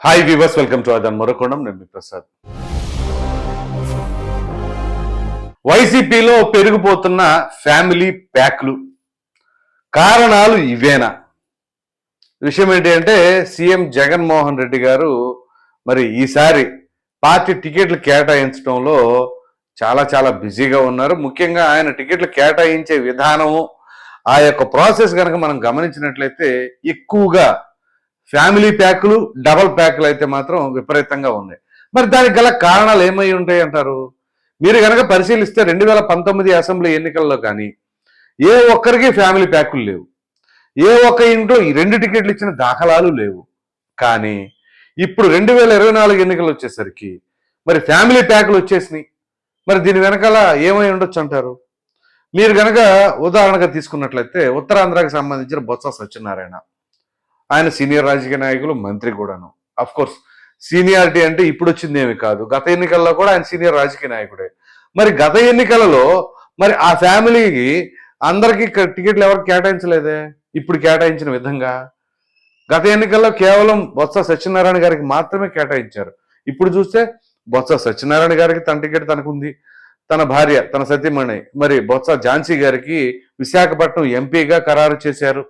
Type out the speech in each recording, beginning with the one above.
Hi viewers welcome to అదన్ మరొకొండం నేను ప్రసాద్ వైసీపీలో పెరిగిపోతున్న ఫ్యామిలీ ప్యాక్లు కారణాలు ఇవేనా? విషయం ఏంటి అంటే సీఎం జగన్మోహన్ రెడ్డి గారు మరి ఈసారి పార్టీ టికెట్లు కేటాయించడంలో చాలా చాలా బిజీగా ఉన్నారు. ముఖ్యంగా ఆయన టికెట్లు కేటాయించే విధానము ఆ యొక్క ప్రాసెస్ కనుక మనం గమనించినట్లయితే ఎక్కువగా ఫ్యామిలీ ప్యాకులు డబల్ ప్యాకులు అయితే మాత్రం విపరీతంగా ఉన్నాయి. మరి దానికి గల కారణాలు ఏమై ఉంటాయి అంటారు? మీరు కనుక పరిశీలిస్తే రెండు వేల పంతొమ్మిది అసెంబ్లీ ఎన్నికల్లో కానీ ఏ ఒక్కరికి ఫ్యామిలీ ప్యాకులు లేవు. ఏ ఒక్క ఇంట్లో ఈ రెండు టికెట్లు ఇచ్చిన దాఖలాలు లేవు. కానీ ఇప్పుడు రెండు వేల ఇరవై నాలుగు ఎన్నికలు వచ్చేసరికి మరి ఫ్యామిలీ ప్యాకులు వచ్చేసినాయి. మరి దీని వెనకాల ఏమై ఉండొచ్చు అంటారు? మీరు కనుక ఉదాహరణగా తీసుకున్నట్లయితే ఉత్తరాంధ్రకి సంబంధించిన బొత్స సత్యనారాయణ. ఆయన సీనియర్ రాజకీయ నాయకులు మంత్రి కూడాను. అఫ్ కోర్స్ సీనియారిటీ అంటే ఇప్పుడు వచ్చింది ఏమి కాదు. గత ఎన్నికల్లో కూడా ఆయన సీనియర్ రాజకీయ నాయకుడే. మరి గత ఎన్నికలలో మరి ఆ ఫ్యామిలీకి అందరికీ టికెట్లు ఎవరికి కేటాయించలేదే? ఇప్పుడు కేటాయించిన విధంగా. గత ఎన్నికల్లో కేవలం బొత్స సత్యనారాయణ గారికి మాత్రమే కేటాయించారు. ఇప్పుడు చూస్తే బొత్స సత్యనారాయణ గారికి తన టికెట్ తనకుంది. తన భార్య తన సతీమణి మరి బొత్స ఝాన్సీ గారికి విశాఖపట్నం ఎంపీగా ఖరారు చేశారు.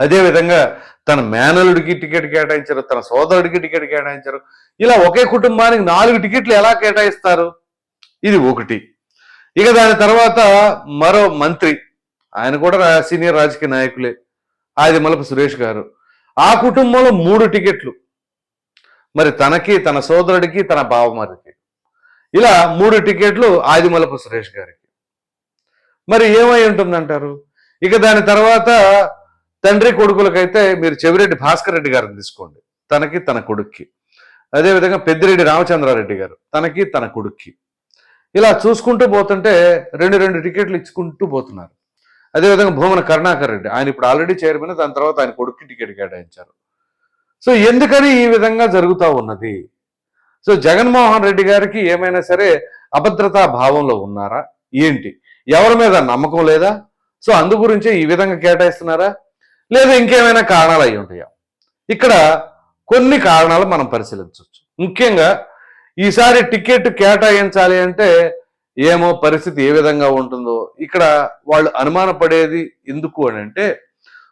అదేవిధంగా తన మేనలుడికి టికెట్ కేటాయించారు తన సోదరుడికి టికెట్ కేటాయించారు. ఇలా ఒకే కుటుంబానికి నాలుగు టికెట్లు ఎలా కేటాయిస్తారు? ఇది ఒకటి. ఇక దాని తర్వాత మరో మంత్రి ఆయన కూడా సీనియర్ రాజకీయ నాయకులే ఆది మలపు సురేష్ గారు. ఆ కుటుంబంలో మూడు టికెట్లు. మరి తనకి తన సోదరుడికి తన బావమరికి ఇలా మూడు టికెట్లు ఆదిమలపు సురేష్ గారికి. మరి ఏమై ఉంటుందంటారు? ఇక దాని తర్వాత తండ్రి కొడుకులకైతే మీరు చెవిరెడ్డి భాస్కర్ రెడ్డి గారిని తీసుకోండి. తనకి తన కొడుక్కి. అదేవిధంగా పెద్దిరెడ్డి రామచంద్రారెడ్డి గారు తనకి తన కొడుక్కి. ఇలా చూసుకుంటూ పోతుంటే రెండు రెండు టికెట్లు ఇచ్చుకుంటూ పోతున్నారు. అదేవిధంగా భూమన కరుణాకర్ రెడ్డి ఆయన ఇప్పుడు ఆల్రెడీ చైర్మన్ దాని తర్వాత ఆయన కొడుక్కి టికెట్ కేటాయించారు. సో ఎందుకని ఈ విధంగా జరుగుతూ ఉన్నది? సో జగన్మోహన్ రెడ్డి గారికి ఏమైనా సరే అభద్రతా భావంలో ఉన్నారా? ఏంటి? ఎవరి మీద నమ్మకం లేదా? సో అందు గురించే ఈ విధంగా కేటాయిస్తున్నారా? లేదా ఇంకేమైనా కారణాలు అయి ఉంటాయా? ఇక్కడ కొన్ని కారణాలు మనం పరిశీలించవచ్చు. ముఖ్యంగా ఈసారి టికెట్ కేటాయించాలి అంటే ఏమో పరిస్థితి ఏ విధంగా ఉంటుందో ఇక్కడ వాళ్ళు అనుమానపడేది ఎందుకు అని అంటే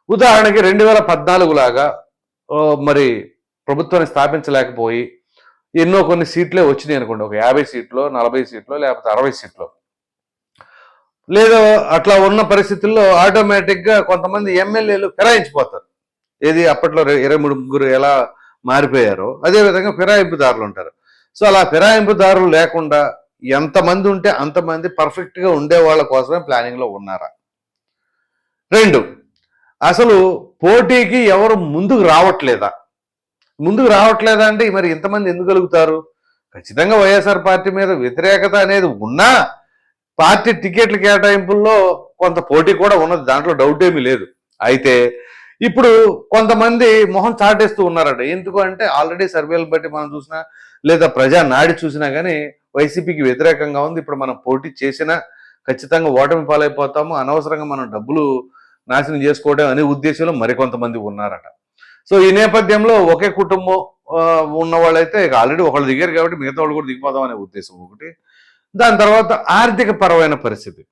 ఉదాహరణకి రెండు వేల పద్నాలుగు లాగా మరి ప్రభుత్వాన్ని స్థాపించలేకపోయి ఎన్నో కొన్ని సీట్లే వచ్చినాయి అనుకోండి. ఒక యాభై సీట్లో నలభై సీట్లో లేకపోతే అరవై సీట్లో. లేదా అట్లా ఉన్న పరిస్థితుల్లో ఆటోమేటిక్గా కొంతమంది ఎమ్మెల్యేలు ఫిరాయించిపోతారు. ఏది అప్పట్లో ఇరవై మూడు ముగ్గురు ఎలా మారిపోయారో అదేవిధంగా ఫిరాయింపుదారులు ఉంటారు. సో అలా ఫిరాయింపుదారులు లేకుండా ఎంతమంది ఉంటే అంతమంది పర్ఫెక్ట్గా ఉండే వాళ్ళ కోసమే ప్లానింగ్లో ఉన్నారా? రెండు అసలు పోటీకి ఎవరు ముందుకు రావట్లేదా? ముందుకు రావట్లేదా అంటే మరి ఇంతమంది ఎందుకు కలుగుతారు ఖచ్చితంగా వైఎస్ఆర్ పార్టీ మీద వ్యతిరేకత అనేది ఉన్నా పార్టీ టికెట్ల కేటాయింపుల్లో కొంత పోటీ కూడా ఉన్నది. దాంట్లో డౌట్ ఏమీ లేదు. అయితే ఇప్పుడు కొంతమంది మొహం చాటేస్తూ ఉన్నారట. ఎందుకు అంటే ఆల్రెడీ సర్వేలు బట్టి మనం చూసినా లేదా ప్రజా నాడి చూసినా కానీ వైసీపీకి వ్యతిరేకంగా ఉంది. ఇప్పుడు మనం పోటీ చేసినా ఖచ్చితంగా ఓటమి పాలైపోతాము. అనవసరంగా మనం డబ్బులు నాశనం చేసుకోవడం అనే ఉద్దేశంలో మరికొంతమంది ఉన్నారట. సో ఈ నేపథ్యంలో ఒకే కుటుంబం ఉన్న వాళ్ళైతే ఆల్రెడీ ఒకళ్ళు దిగారు కాబట్టి మిగతా వాళ్ళు కూడా దిగిపోదాం అనే ఉద్దేశం ఒకటి. దాని తర్వాత ఆర్థిక పరమైన పరిస్థితి.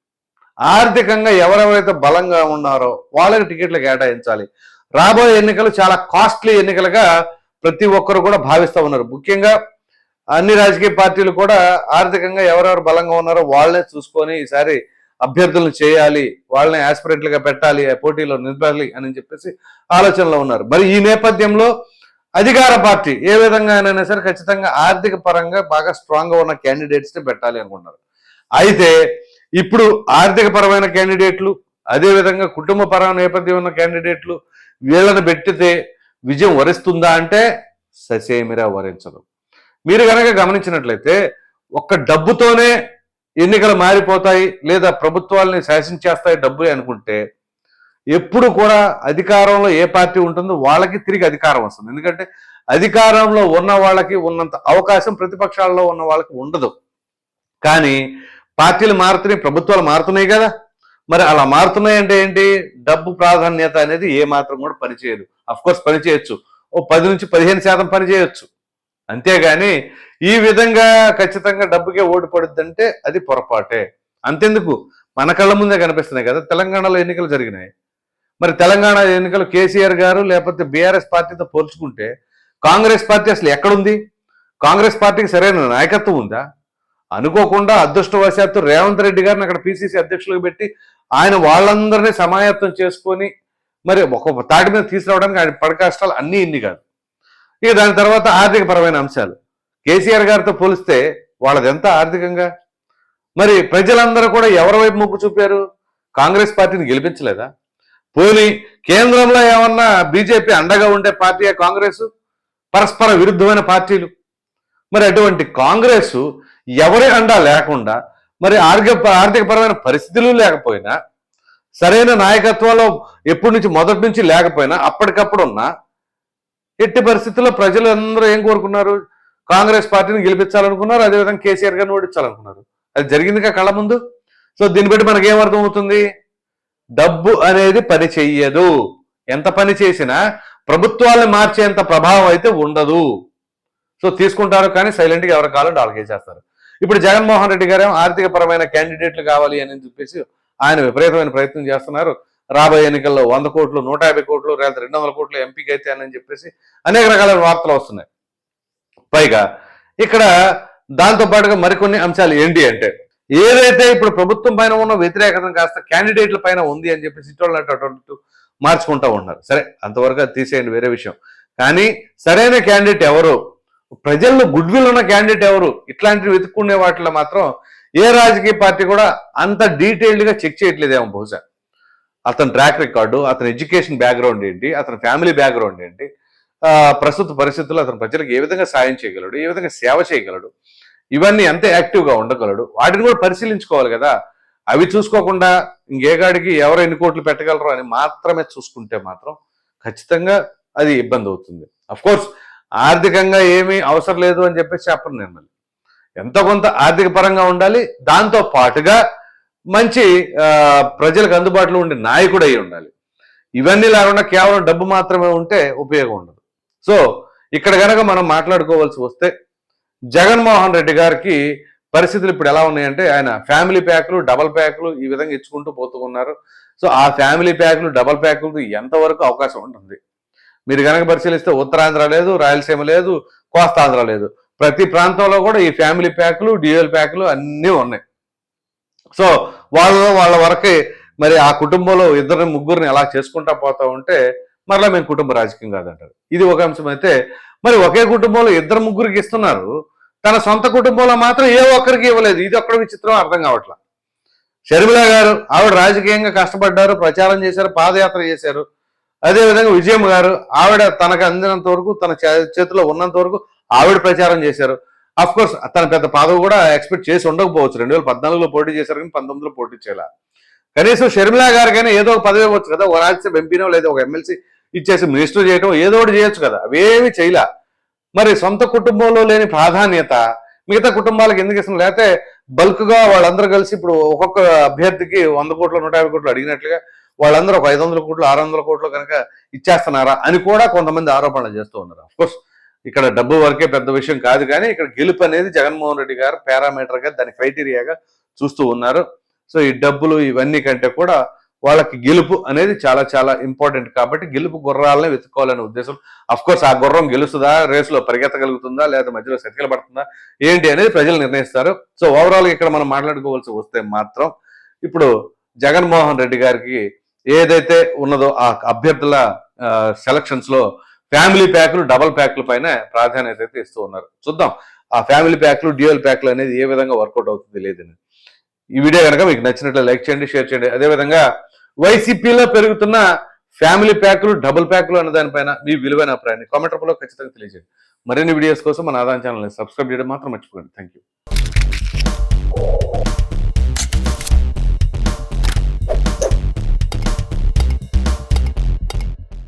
ఆర్థికంగా ఎవరెవరైతే బలంగా ఉన్నారో వాళ్ళకి టికెట్లు కేటాయించాలి రాబోయే ఎన్నికలు చాలా కాస్ట్లీ ఎన్నికలుగా ప్రతి ఒక్కరు కూడా భావిస్తూ ఉన్నారు. ముఖ్యంగా అన్ని రాజకీయ పార్టీలు కూడా ఆర్థికంగా ఎవరెవరు బలంగా ఉన్నారో వాళ్ళనే చూసుకొని ఈసారి అభ్యర్థులను చేయాలి వాళ్ళని యాస్పిరెంట్లుగా పెట్టాలి ఆ పోటీలో నిలపాలి అని చెప్పేసి ఆలోచనలో ఉన్నారు. మరి ఈ నేపథ్యంలో అధికార పార్టీ ఏ విధంగా అయినా సరే ఖచ్చితంగా ఆర్థిక పరంగా బాగా స్ట్రాంగ్గా ఉన్న క్యాండిడేట్స్ని పెట్టాలి అనుకుంటున్నారు. అయితే ఇప్పుడు ఆర్థిక పరమైన క్యాండిడేట్లు అదేవిధంగా కుటుంబ పరమైన నేపథ్యం ఉన్న క్యాండిడేట్లు వీళ్ళని పెట్టితే విజయం వరిస్తుందా అంటే ససేమిరా వరించదు. మీరు కనుక గమనించినట్లయితే ఒక్క డబ్బుతోనే ఎన్నికలు మారిపోతాయి లేదా ప్రభుత్వాలని శాసించేస్తాయి డబ్బు అనుకుంటే ఎప్పుడు కూడా అధికారంలో ఏ పార్టీ ఉంటుందో వాళ్ళకి తిరిగి అధికారం వస్తుంది. ఎందుకంటే అధికారంలో ఉన్న వాళ్ళకి ఉన్నంత అవకాశం ప్రతిపక్షాల్లో ఉన్న వాళ్ళకి ఉండదు. కానీ పార్టీలు మారుతున్నాయి ప్రభుత్వాలు మారుతున్నాయి కదా. మరి అలా మారుతున్నాయి అంటే ఏంటి? డబ్బు ప్రాధాన్యత అనేది ఏ మాత్రం కూడా పనిచేయదు. అఫ్కోర్స్ పనిచేయచ్చు. ఓ పది నుంచి పదిహేను శాతం పనిచేయచ్చు. అంతేగాని ఈ విధంగా ఖచ్చితంగా డబ్బుకే ఓటు పడుద్దంటే అది పొరపాటే. అంతెందుకు? మన కళ్ళ ముందే కనిపిస్తున్నాయి కదా. తెలంగాణలో ఎన్నికలు జరిగినాయి. మరి తెలంగాణ ఎన్నికలు కేసీఆర్ గారు లేకపోతే బీఆర్ఎస్ పార్టీతో పోల్చుకుంటే కాంగ్రెస్ పార్టీ అసలు ఎక్కడుంది? కాంగ్రెస్ పార్టీకి సరైన నాయకత్వం ఉందా? అనుకోకుండా అదృష్టవశాత్తు రేవంత్ రెడ్డి గారిని అక్కడ పిసిసి అధ్యక్షులకు పెట్టి ఆయన వాళ్ళందరినీ సమాయత్తం చేసుకొని మరి ఒక తాటి మీద తీసుకురావడానికి ఆయన పడకష్టాలు అన్నీ ఇన్ని కాదు. ఇక దాని తర్వాత ఆర్థిక పరమైన అంశాలు. కేసీఆర్ గారితో పోలిస్తే వాళ్ళదెంత ఆర్థికంగా? మరి ప్రజలందరూ కూడా ఎవరి వైపు మొగ్గు చూపారు? కాంగ్రెస్ పార్టీని గెలిపించలేదా? పోనీ కేంద్రంలో ఏమన్నా బీజేపీ అండగా ఉండే పార్టీ కాంగ్రెస్? పరస్పర విరుద్ధమైన పార్టీలు? మరి అటువంటి కాంగ్రెస్ ఎవరి అండా లేకుండా మరి ఆర్థిక ఆర్థికపరమైన పరిస్థితులు లేకపోయినా సరైన నాయకత్వంలో ఎప్పటి నుంచి మొదటి నుంచి లేకపోయినా అప్పటికప్పుడు ఉన్న ఎట్టి పరిస్థితుల్లో ప్రజలు అందరూ ఏం కోరుకున్నారు? కాంగ్రెస్ పార్టీని గెలిపించాలనుకున్నారు అదేవిధంగా కేసీఆర్ గారిని ఓడించాలనుకున్నారు. అది జరిగిందిగా కళ్ళ ముందు? సో దీన్ని బట్టి మనకేమర్థం అవుతుంది డబ్బు అనేది పని చెయ్యదు. ఎంత పని చేసినా ప్రభుత్వాలను మార్చేంత ప్రభావం అయితే ఉండదు. సో తీసుకుంటారు కానీ సైలెంట్గా ఎవరి కాలం వాళ్ళకి చేస్తారు. ఇప్పుడు జగన్మోహన్ రెడ్డి గారు ఆర్థిక పరమైన క్యాండిడేట్లు కావాలి అని చెప్పేసి ఆయన విపరీతమైన ప్రయత్నం చేస్తున్నారు. రాబోయే ఎన్నికల్లో వంద కోట్లు నూట యాభై కోట్లు లేదా రెండు వందల కోట్లు ఎంపీకి అయితే అని చెప్పేసి అనేక రకాల వార్తలు వస్తున్నాయి. పైగా ఇక్కడ దాంతో పాటుగా మరికొన్ని అంశాలు ఏంటి అంటే ఏదైతే ఇప్పుడు ప్రభుత్వం పైన ఉన్న వ్యతిరేకత కాస్త క్యాండిడేట్ల పైన ఉంది అని చెప్పి సిట్టోళ్ళు అటువంటి మార్చుకుంటూ ఉన్నారు సరే అంతవరకు అది తీసేయండి వేరే విషయం. కానీ సరైన క్యాండిడేట్ ఎవరు? ప్రజల్లో గుడ్ విల్ ఉన్న క్యాండిడేట్ ఎవరు? ఇట్లాంటివి వెతుక్కునే వాటిలో మాత్రం ఏ రాజకీయ పార్టీ కూడా అంత డీటెయిల్డ్గా చెక్ చేయట్లేదేమో బహుశా. అతని ట్రాక్ రికార్డు అతని ఎడ్యుకేషన్ బ్యాక్గ్రౌండ్ ఏంటి అతని ఫ్యామిలీ బ్యాక్గ్రౌండ్ ఏంటి ప్రస్తుత పరిస్థితుల్లో అతను ప్రజలకు ఏ విధంగా సాయం చేయగలడు ఏ విధంగా సేవ చేయగలడు ఇవన్నీ ఎంత యాక్టివ్గా ఉండగలడు. వాటిని కూడా పరిశీలించుకోవాలి కదా. అవి చూసుకోకుండా ఇంకేగాడికి ఎవరు ఎన్ని కోట్లు పెట్టగలరు అని మాత్రమే చూసుకుంటే మాత్రం ఖచ్చితంగా అది ఇబ్బంది అవుతుంది. కోర్స్ ఆర్థికంగా ఏమీ అవసరం లేదు అని చెప్పేసి చెప్పను నేను మళ్ళీ. ఎంతో కొంత ఆర్థిక పరంగా ఉండాలి దాంతో పాటుగా మంచి ప్రజలకు అందుబాటులో ఉండే నాయకుడు అయి ఉండాలి. ఇవన్నీ లేకుండా కేవలం డబ్బు మాత్రమే ఉంటే ఉపయోగం ఉండదు. సో ఇక్కడ గనక మనం మాట్లాడుకోవాల్సి వస్తే జగన్మోహన్ రెడ్డి గారికి పరిస్థితులు ఇప్పుడు ఎలా ఉన్నాయంటే ఆయన ఫ్యామిలీ ప్యాక్లు డబల్ ప్యాక్లు ఈ విధంగా ఇచ్చుకుంటూ పోతూ ఉన్నారు. సో ఆ ఫ్యామిలీ ప్యాక్లు డబల్ ప్యాక్లు ఎంతవరకు అవకాశం ఉంటుంది? మీరు కనుక పరిశీలిస్తే ఉత్తరాంధ్ర లేదు రాయలసీమ లేదు కోస్తాంధ్ర లేదు. ప్రతి ప్రాంతంలో కూడా ఈ ఫ్యామిలీ ప్యాక్లు డ్యూయల్ ప్యాక్లు అన్నీ ఉన్నాయి. సో వాళ్ళ వాళ్ళ వరకే మరి ఆ కుటుంబంలో ఇద్దరిని ముగ్గురిని అలా చేసుకుంటా పోతా ఉంటే మరలా మేము కుటుంబ రాజకీయం కాదంటారు. ఇది ఒక అంశం. అయితే మరి ఒకే కుటుంబంలో ఇద్దరు ముగ్గురికి ఇస్తున్నారు. తన సొంత కుటుంబంలో మాత్రం ఏ ఒక్కరికి ఇవ్వలేదు. ఇది ఒక్కడ విచిత్రం అర్థం కావట్లా. షర్మిల గారు ఆవిడ రాజకీయంగా కష్టపడ్డారు ప్రచారం చేశారు పాదయాత్ర చేశారు. అదే విధంగా విజయం గారు ఆవిడ తనకు అందినంత వరకు తన చే- చేతిలో ఉన్నంత వరకు ఆవిడ ప్రచారం చేశారు. అఫ్ కోర్స్ తన పెద్ద పదవి కూడా ఎక్స్పెక్ట్ చేసి ఉండకపోవచ్చు. రెండు వేల పద్నాలుగులో పోటీ చేశారు కానీ పంతొమ్మిదిలో పోటీ చేయాల. కనీసం షర్మిల గారికైనా ఏదో ఒక పదవి ఇవ్వచ్చు కదా. ఒక రాజ్యసభ ఎంపీనో లేదా ఒక ఎమ్మెల్సీ ఇచ్చేసి మినిస్టర్ చేయటం ఏదో ఒకటి చేయొచ్చు కదా. అవేమి చేయలే. మరి సొంత కుటుంబంలో లేని ప్రాధాన్యత మిగతా కుటుంబాలకు ఎందుకు ఇస్తుంది లేకపోతే బల్క్గా వాళ్ళందరూ కలిసి ఇప్పుడు ఒక్కొక్క అభ్యర్థికి వంద కోట్లు నూట యాభై కోట్లు అడిగినట్లుగా వాళ్ళందరూ ఒక ఐదు వందల కోట్లు ఆరు వందల కోట్లు కనుక ఇచ్చేస్తున్నారా అని కూడా కొంతమంది ఆరోపణలు చేస్తూ ఉన్నారు. అఫ్కోర్స్ ఇక్కడ డబ్బు వరకే పెద్ద విషయం కాదు కానీ ఇక్కడ గెలుపు అనేది జగన్మోహన్ రెడ్డి గారు పారామీటర్గా దాని క్రైటీరియాగా చూస్తూ ఉన్నారు. సో ఈ డబ్బులు ఇవన్నీ కంటే కూడా వాళ్ళకి గెలుపు అనేది చాలా చాలా ఇంపార్టెంట్ కాబట్టి గెలుపు గుర్రాలనే వెతుక్కోవాలనే ఉద్దేశం. అఫ్ కోర్స్ ఆ గుర్రం గెలుస్తుందా రేసులో పరిగెత్తగలుగుతుందా లేదా మధ్యలో సెటిల్ పడుతుందా ఏంటి అనేది ప్రజలు నిర్ణయిస్తారు. సో ఓవరాల్ ఇక్కడ మనం మాట్లాడుకోవాల్సి వస్తే మాత్రం ఇప్పుడు జగన్మోహన్ రెడ్డి గారికి ఏదైతే ఉన్నదో ఆ అభ్యర్థుల సెలక్షన్స్లో ఫ్యామిలీ ప్యాక్లు డబల్ ప్యాక్ల పైన ప్రాధాన్యత అయితే ఇస్తూ ఉన్నారు. చూద్దాం ఆ ఫ్యామిలీ ప్యాక్లు డ్యూయల్ ప్యాక్లు అనేది ఏ విధంగా వర్కౌట్ అవుతుంది లేదని. ఈ వీడియో కనుక మీకు నచ్చినట్లు లైక్ చేయండి షేర్ చేయండి. అదేవిధంగా వైసీపీలో పెరుగుతున్న ఫ్యామిలీ ప్యాకులు డబుల్ ప్యాకులు అన్న దానిపైన మీ విలువైన అభిప్రాయాన్ని కామెంట్ రూపంలో ఖచ్చితంగా తెలియజేయండి. మరిన్ని వీడియోస్ కోసం మన ఆదాయం ఛానల్ని సబ్స్క్రైబ్ చేయడం మాత్రం మర్చిపోకండి. Thank you